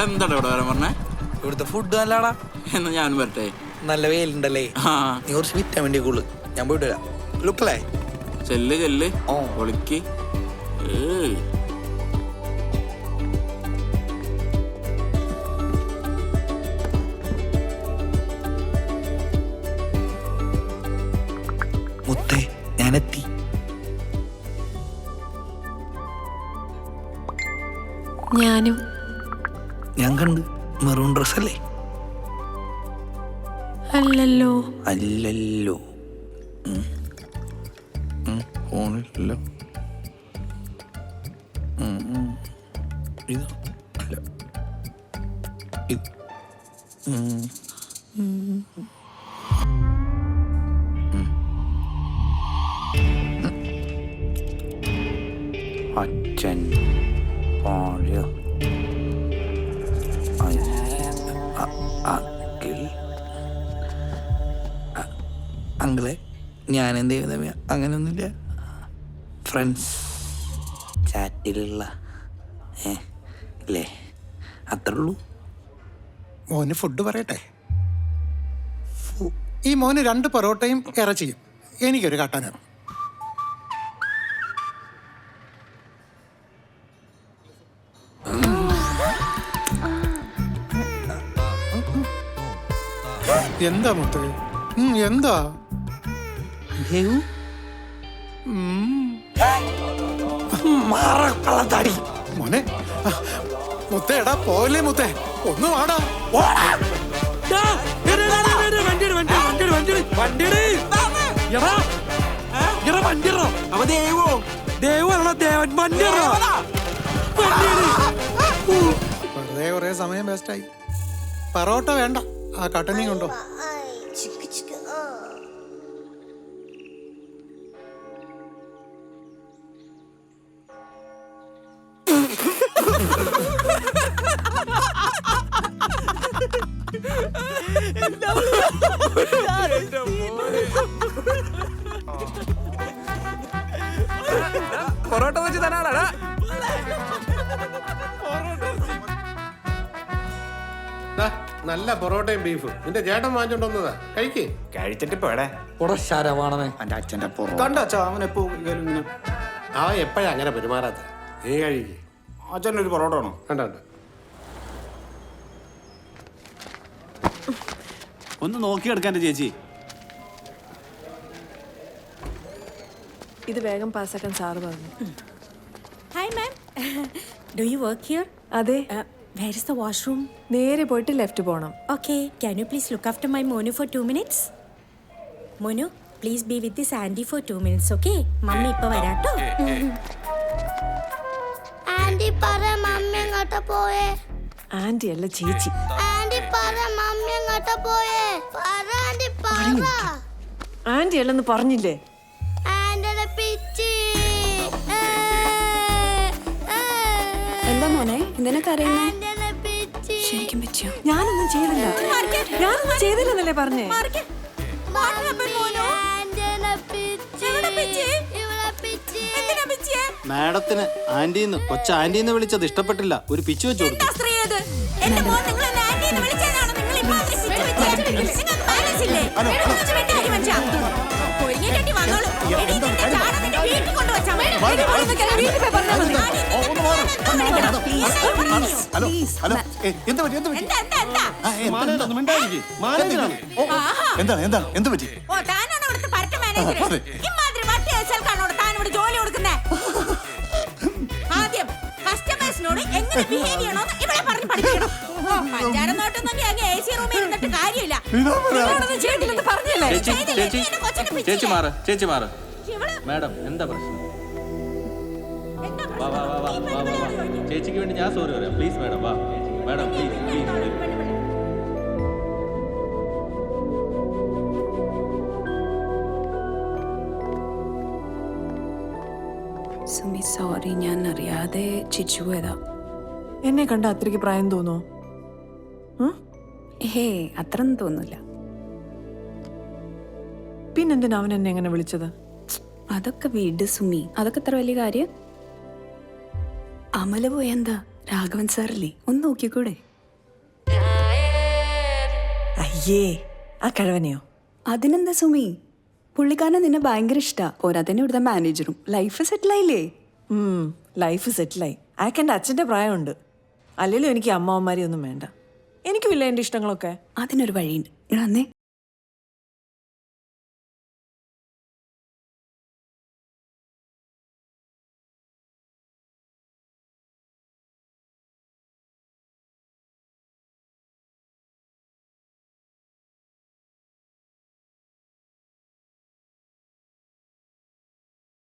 എടാ എന്താടാ ഇവിടെ വരാൻ പറഞ്ഞേ? ഇവിടുത്തെ ഫുഡ് നല്ലടാ എന്നാ ഞാൻ വരട്ടെ. നല്ല വെയിലുണ്ടല്ലേ? ആ. നീ കുറച്ച് വിറ്റാമിൻ ഡി കൂൾ ഞാൻ പോയിട്ട് വരാം. ലുക്കല്ലേ ചെല്ല് ചെല്ല്. ഓ. ഒളിക്ക്. ഏയ്. മുത്തേ ഞാനെത്തി. ഞാനും കണ്ട് മെറൂൺ ഡ്രസ് അല്ലേ അല്ലല്ലോ. അല്ലല്ലോ ഫോണിലല്ലോ. ഇത് അല്ല. ഇത്. അച്ഛൻ പാടിയ അങ്കിളെ ഞാൻ എന്ത് ചെയ്യുന്ന അങ്ങനെയൊന്നുമില്ല. ഫ്രണ്ട്സ് ചാറ്റിലുള്ള ഏ അത്ര അത്രേ ഉള്ളൂ മോന് ഫുഡ് പറയട്ടെ? ഫു- ഈ മോന് രണ്ട് പൊറോട്ടയും ഇറച്ചിയും എനിക്കൊരു കാട്ടാനാണ് എന്താ മുത്ത്? എന്താ? ദേവു ഉം, കള്ളത്താടി മോനെ മുത്തേ എടാ പോലെ മുത്തേ. ഒന്ന് വാടാ. വെറുതെ കുറേ സമയം വേസ്റ്റായി പറോട്ട വേണ്ട. ആ കട്ടനെയും കൊണ്ടോ പൊറോട്ട വെച്ച് ദാ, നല്ല പൊറോട്ടയും ബീഫും. നിന്റെ ചേട്ടൻ വാങ്ങിച്ചോണ്ടോന്നതാ കഴിക്ക്. കഴിച്ചിട്ട് പോടെ ശരവാണമേ എന്റെ അച്ഛന്റെ പുറം അച്ഛാ? അവൻ എപ്പോ അവൻ എപ്പോഴാ അങ്ങനെ പെരുമാറാത്ത? നീ കഴിക്ക്. അച്ഛനൊരു പൊറോട്ട ആണോ കണ്ട. ഒന്ന് നോക്കിയെടുക്കാൻ ചേച്ചി. ഇത് വേഗം പാസാക്കാൻ സാറ് പറഞ്ഞു. Hi ma'am do you work here അതെ. വേർ ഇസ് ദ വാഷ്റൂം നേരെ പോയിട്ട് ലെഫ്റ്റ് പോണം. Okay can you please look after my Monu for two minutes Monu please be with this aunty for two minutes okay mummy ഇപ്പൊ eh, വരാട്ടോ. Eh, eh. Aunty പറ mummy എങ്ങോട്ടാ പോയേ? Anti അല്ല ചേച്ചി ആന്റി അല്ലെന്ന് പറഞ്ഞില്ലേ? പിച്ചി. എന്താ മോനെ? പിച്ചി. ശരിക്കും ഞാനൊന്നും ചെയ്തില്ല. ഞാനൊന്നും ചെയ്തില്ലെന്നല്ലേ പറഞ്ഞേ? മാഡത്തിന് ആന്റിന്ന് കൊച്ച ആന്റിന്ന് വിളിച്ചത് ഇഷ്ടപ്പെട്ടില്ല. ഒരു പിച്ചു വെച്ചു കൊടുത്തു. നിങ്ങൾക്ക് balance ഇല്ലേ? എടാ, ഒന്ന് വെട്ടിയാടി മനുഷ്യ. കൊഴിഞ്ഞ കെട്ടി വന്നോളൂ. എടീ, നിന്റെ ചാണകം നിന്റെ വീട്ടിൽ കൊണ്ടുവച്ചാ. എന്താണ് എന്താണ്? എന്ത് പറ്റി? ഓ, താനാണ് ഇവിടുത്തെ പരട്ട മാനേജർ. ഇമ്മാതിരി വട്ടി അയച്ചാൽക്കാണോ താൻ ഇവിടെ ജോലി കൊടുക്കുന്നേ. ആദ്യം കസ്റ്റമേഴ്സിനോട് എങ്ങനെ ബിഹേവ് ചെയ്യണമെന്ന് ഇവിടെ പറഞ്ഞ് പഠിപ്പിക്കണം ഓ, പഞ്ചാര നോട്ടൊന്നും അങ്ങ് എ സി റൂമിൽ ഇരുന്നിട്ട് കാര്യമില്ല. നിങ്ങളോടൊന്നും ചെയ്തില്ലെന്ന് പറഞ്ഞില്ലേ? ചേച്ചി ചെയ്തില്ലേ? ചേച്ചി നീ കൊച്ചിനെ ചേച്ചി പിച്ചില്ലേ? മാറ് ചേച്ചി മാറ്. ഇവൾ? മാഡം എന്താ പ്രശ്നം? എന്താ വാ വാ വാ വാ പ്രശ്നം? വാ വാ. വാ ചേച്ചിക്ക് വേണ്ടി ഞാൻ സോറി പറയാം. പ്ലീസ് മാഡം വാ. Madam please please Sumi sorry ഞാൻ അറിയാതെ ചിരിച്ചു പോയതാ. എന്നെ കണ്ട അത്രയ്ക്ക് പ്രായം തോന്നോ? ഹേ അത്രയൊന്നും തോന്നില്ല പിന്നെന്തിനാ അവൻ എന്നെ എങ്ങനെ വിളിച്ചത്? അതൊക്കെ വീട് സുമി. അതൊക്കെ അത്ര വലിയ കാര്യം? അമല പോയെന്താ രാഘവൻ സാറല്ലേ? ഒന്ന് നോക്കിക്കൂടെ? അയ്യേ ആ കിഴവനെയോ? അതിനെന്താ സുമി? പുള്ളിക്കാരനെ നിന്നെ ഭയങ്കര ഇഷ്ടാ. പോരാത്തന്നെ ഇവിടുത്തെ മാനേജറും ലൈഫ് സെറ്റിലായില്ലേ ആയില്ലേ? ലൈഫ് സെറ്റിലായി അയാൾക്ക് എന്റെ അച്ഛന്റെ പ്രായമുണ്ട്. അല്ലെങ്കിലും എനിക്ക് അമ്മാവന്മാരെയൊന്നും വേണ്ട. എനിക്കുമില്ല എന്റെ ഇഷ്ടങ്ങളൊക്കെ. അതിനൊരു വഴിയുണ്ട്. ഇടന്നേ